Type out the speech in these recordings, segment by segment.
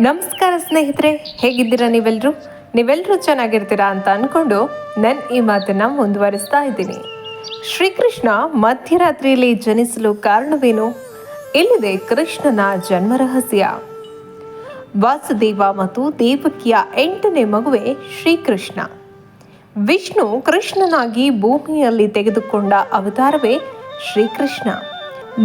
ನಮಸ್ಕಾರ ಸ್ನೇಹಿತರೆ, ಹೇಗಿದ್ದೀರಾ ನೀವೆಲ್ಲರೂ ನೀವೆಲ್ಲರೂ ಚೆನ್ನಾಗಿರ್ತೀರಾ ಅಂತ ಅಂದ್ಕೊಂಡು ನನ್ನ ಈ ಮಾತನ್ನು ಮುಂದುವರಿಸ್ತಾ ಇದ್ದೀನಿ. ಶ್ರೀಕೃಷ್ಣ ಮಧ್ಯರಾತ್ರಿಯಲ್ಲಿ ಜನಿಸಲು ಕಾರಣವೇನು? ಇಲ್ಲಿದೆ ಕೃಷ್ಣನ ಜನ್ಮ ರಹಸ್ಯ ವಾಸುದೇವ ಮತ್ತು ದೇವಕಿಯ ಎಂಟನೇ ಮಗುವೆ ಶ್ರೀಕೃಷ್ಣ. ವಿಷ್ಣು ಕೃಷ್ಣನಾಗಿ ಭೂಮಿಯಲ್ಲಿ ತೆಗೆದುಕೊಂಡ ಅವತಾರವೇ ಶ್ರೀಕೃಷ್ಣ.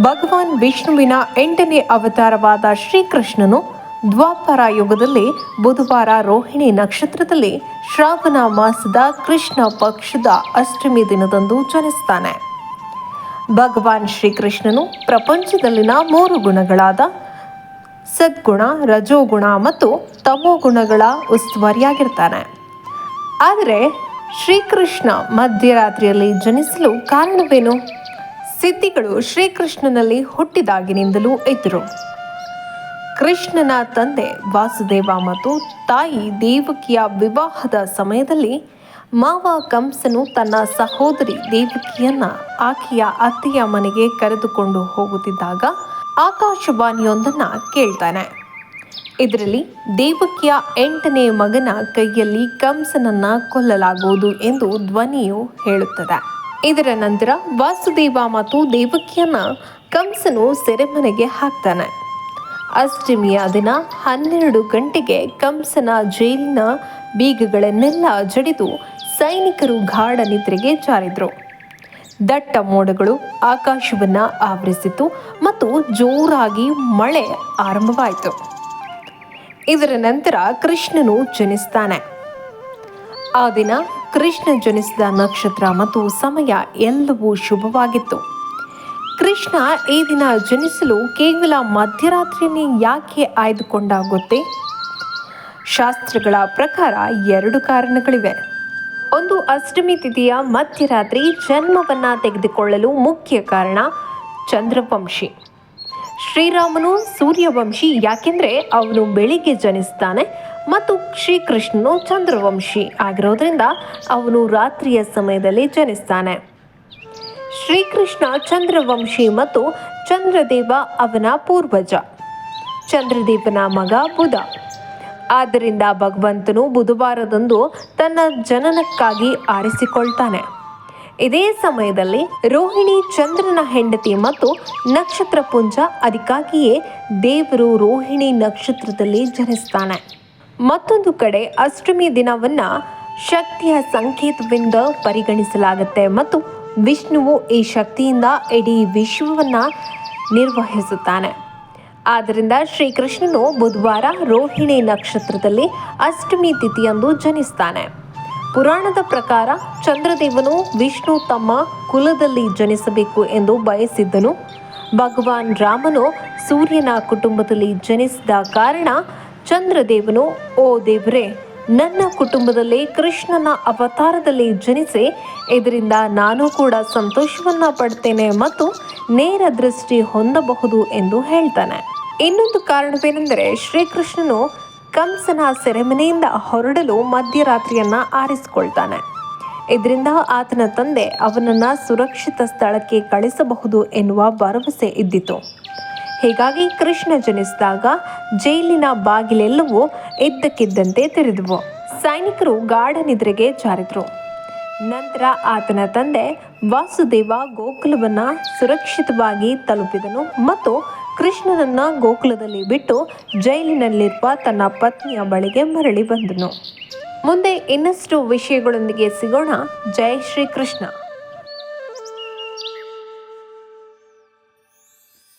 ಭಗವಾನ್ ವಿಷ್ಣುವಿನ ಎಂಟನೇ ಅವತಾರವಾದ ಶ್ರೀಕೃಷ್ಣನು ದ್ವಾಪರ ಯುಗದಲ್ಲಿ ಬುಧವಾರ ರೋಹಿಣಿ ನಕ್ಷತ್ರದಲ್ಲಿ ಶ್ರಾವಣ ಮಾಸದ ಕೃಷ್ಣ ಪಕ್ಷದ ಅಷ್ಟಮಿ ದಿನದಂದು ಜನಿಸ್ತಾನೆ. ಭಗವಾನ್ ಶ್ರೀಕೃಷ್ಣನು ಪ್ರಪಂಚದಲ್ಲಿನ ಮೂರು ಗುಣಗಳಾದ ಸದ್ಗುಣ, ರಜೋಗುಣ ಮತ್ತು ತಮೋಗುಣಗಳ ಉಸ್ತುವಾರಿಯಾಗಿರ್ತಾನೆ. ಆದರೆ ಶ್ರೀಕೃಷ್ಣ ಮಧ್ಯರಾತ್ರಿಯಲ್ಲಿ ಜನಿಸಲು ಕಾರಣವೇನು? ಸಿದ್ಧಿಗಳು ಶ್ರೀಕೃಷ್ಣನಲ್ಲಿ ಹುಟ್ಟಿದಾಗಿನಿಂದಲೂ ಇದ್ದರು ಕೃಷ್ಣನ ತಂದೆ ವಾಸುದೇವ ಮತ್ತು ತಾಯಿ ದೇವಕಿಯ ವಿವಾಹದ ಸಮಯದಲ್ಲಿ ಮಾವ ಕಂಸನು ತನ್ನ ಸಹೋದರಿ ದೇವಕಿಯನ್ನ ಆಕೆಯ ಅತ್ತೆಯ ಮನೆಗೆ ಕರೆದುಕೊಂಡು ಹೋಗುತ್ತಿದ್ದಾಗ ಆಕಾಶವಾಣಿಯೊಂದನ್ನು ಕೇಳ್ತಾನೆ. ಇದರಲ್ಲಿ ದೇವಕಿಯ ಎಂಟನೇ ಮಗನ ಕೈಯಲ್ಲಿ ಕಂಸನನ್ನ ಕೊಲ್ಲಲಾಗುವುದು ಎಂದು ಧ್ವನಿಯು ಹೇಳುತ್ತದೆ. ಇದರ ನಂತರ ವಾಸುದೇವ ಮತ್ತು ದೇವಕಿಯನ್ನ ಕಂಸನು ಸೆರೆಮನೆಗೆ ಹಾಕ್ತಾನೆ. ಅಷ್ಟಮಿಯ ದಿನ ಹನ್ನೆರಡು ಗಂಟೆಗೆ ಕಂಸನ ಜೈಲಿನ ಬೀಗಗಳನ್ನೆಲ್ಲ ಜಡಿದು ಸೈನಿಕರು ಗಾಢ ನಿದ್ರೆಗೆ ಜಾರಿದ್ರು. ದಟ್ಟ ಮೋಡಗಳು ಆಕಾಶವನ್ನ ಆವರಿಸಿತು ಮತ್ತು ಜೋರಾಗಿ ಮಳೆ ಆರಂಭವಾಯಿತು. ಇದರ ನಂತರ ಕೃಷ್ಣನು ಜನಿಸ್ತಾನೆ. ಆ ದಿನ ಕೃಷ್ಣ ಜನಿಸಿದ ನಕ್ಷತ್ರ ಮತ್ತು ಸಮಯ ಎಲ್ಲವೂ ಶುಭವಾಗಿತ್ತು. ಕೃಷ್ಣ ಈ ದಿನ ಜನಿಸಲು ಕೇವಲ ಮಧ್ಯರಾತ್ರಿಯನ್ನೇ ಯಾಕೆ ಆಯ್ದುಕೊಂಡಾಗುತ್ತೆ? ಶಾಸ್ತ್ರಗಳ ಪ್ರಕಾರ ಎರಡು ಕಾರಣಗಳಿವೆ. ಒಂದು ಅಷ್ಟಮಿ ತಿಥಿಯ ಮಧ್ಯರಾತ್ರಿ ಜನ್ಮವನ್ನು ತೆಗೆದುಕೊಳ್ಳಲು ಮುಖ್ಯ ಕಾರಣ ಚಂದ್ರವಂಶಿ. ಶ್ರೀರಾಮನು ಸೂರ್ಯವಂಶಿ ಯಾಕೆಂದ್ರೆ ಅವನು ಬೆಳಿಗ್ಗೆ ಜನಿಸ್ತಾನೆ ಮತ್ತು ಶ್ರೀಕೃಷ್ಣನು ಚಂದ್ರವಂಶಿ ಆಗಿರೋದ್ರಿಂದ ಅವನು ರಾತ್ರಿಯ ಸಮಯದಲ್ಲಿ ಜನಿಸ್ತಾನೆ. ಶ್ರೀಕೃಷ್ಣ ಚಂದ್ರವಂಶಿ ಮತ್ತು ಚಂದ್ರದೇವ ಅವನ ಪೂರ್ವಜ. ಚಂದ್ರದೇವನ ಮಗ ಬುಧ. ಆದ್ದರಿಂದ ಭಗವಂತನು ಬುಧವಾರದಂದು ತನ್ನ ಜನನಕ್ಕಾಗಿ ಆರಿಸಿಕೊಳ್ತಾನೆ. ಇದೇ ಸಮಯದಲ್ಲಿ ರೋಹಿಣಿ ಚಂದ್ರನ ಹೆಂಡತಿ ಮತ್ತು ನಕ್ಷತ್ರ ಪುಂಜ ಅದಕ್ಕಾಗಿಯೇ ದೇವರು ರೋಹಿಣಿ ನಕ್ಷತ್ರದಲ್ಲಿ ಜನಿಸ್ತಾನೆ. ಮತ್ತೊಂದು ಕಡೆ ಅಷ್ಟಮಿ ದಿನವನ್ನ ಶಕ್ತಿಯ ಸಂಕೇತವೆಂದು ಪರಿಗಣಿಸಲಾಗುತ್ತೆ ಮತ್ತು ವಿಷ್ಣುವು ಈ ಶಕ್ತಿಯಿಂದ ಇಡೀ ವಿಶ್ವವನ್ನ ನಿರ್ವಹಿಸುತ್ತಾನೆ. ಆದ್ದರಿಂದ ಶ್ರೀಕೃಷ್ಣನು ಬುಧವಾರ ರೋಹಿಣಿ ನಕ್ಷತ್ರದಲ್ಲಿ ಅಷ್ಟಮಿ ತಿಥಿಯಂದು ಜನಿಸ್ತಾನೆ. ಪುರಾಣದ ಪ್ರಕಾರ ಚಂದ್ರದೇವನು ವಿಷ್ಣು ತಮ್ಮ ಕುಲದಲ್ಲಿ ಜನಿಸಬೇಕು ಎಂದು ಬಯಸಿದ್ದನು. ಭಗವಾನ್ ರಾಮನು ಸೂರ್ಯನ ಕುಟುಂಬದಲ್ಲಿ ಜನಿಸಿದ ಕಾರಣ ಚಂದ್ರದೇವನು, ಓ ದೇವರೇ ನನ್ನ ಕುಟುಂಬದಲ್ಲಿ ಕೃಷ್ಣನ ಅವತಾರದಲ್ಲಿ ಜನಿಸಿ, ಇದರಿಂದ ನಾನು ಕೂಡ ಸಂತೋಷವನ್ನು ಪಡ್ತೇನೆ ಮತ್ತು ನೇರ ದೃಷ್ಟಿ ಹೊಂದಬಹುದು ಎಂದು ಹೇಳ್ತಾನೆ. ಇನ್ನೊಂದು ಕಾರಣವೇನೆಂದರೆ, ಶ್ರೀಕೃಷ್ಣನು ಕಂಸನ ಸೆರೆಮನೆಯಿಂದ ಹೊರಡಲು ಮಧ್ಯರಾತ್ರಿಯನ್ನ ಆರಿಸಿಕೊಳ್ತಾನೆ. ಇದರಿಂದ ಆತನ ತಂದೆ ಅವನನ್ನ ಸುರಕ್ಷಿತ ಸ್ಥಳಕ್ಕೆ ಕಳಿಸಬಹುದು ಎನ್ನುವ ಭರವಸೆ ಇದ್ದಿತು. ಹೀಗಾಗಿ ಕೃಷ್ಣ ಜನಿಸಿದಾಗ ಜೈಲಿನ ಬಾಗಿಲೆಲ್ಲವೂ ಇದ್ದಕ್ಕಿದ್ದಂತೆ ತೆರೆದವು. ಸೈನಿಕರು ಗಾಢ ನಿದ್ರೆಗೆ ಜಾರಿದ್ರು. ನಂತರ ಆತನ ತಂದೆ ವಾಸುದೇವ ಗೋಕುಲವನ್ನು ಸುರಕ್ಷಿತವಾಗಿ ತಲುಪಿದನು ಮತ್ತು ಕೃಷ್ಣನನ್ನು ಗೋಕುಲದಲ್ಲಿ ಬಿಟ್ಟು ಜೈಲಿನಲ್ಲಿರುವ ತನ್ನ ಪತ್ನಿಯ ಬಳಿಗೆ ಮರಳಿ ಬಂದನು. ಮುಂದೆ ಇನ್ನಷ್ಟು ವಿಷಯಗಳೊಂದಿಗೆ ಸಿಗೋಣ. ಜೈ ಶ್ರೀಕೃಷ್ಣ.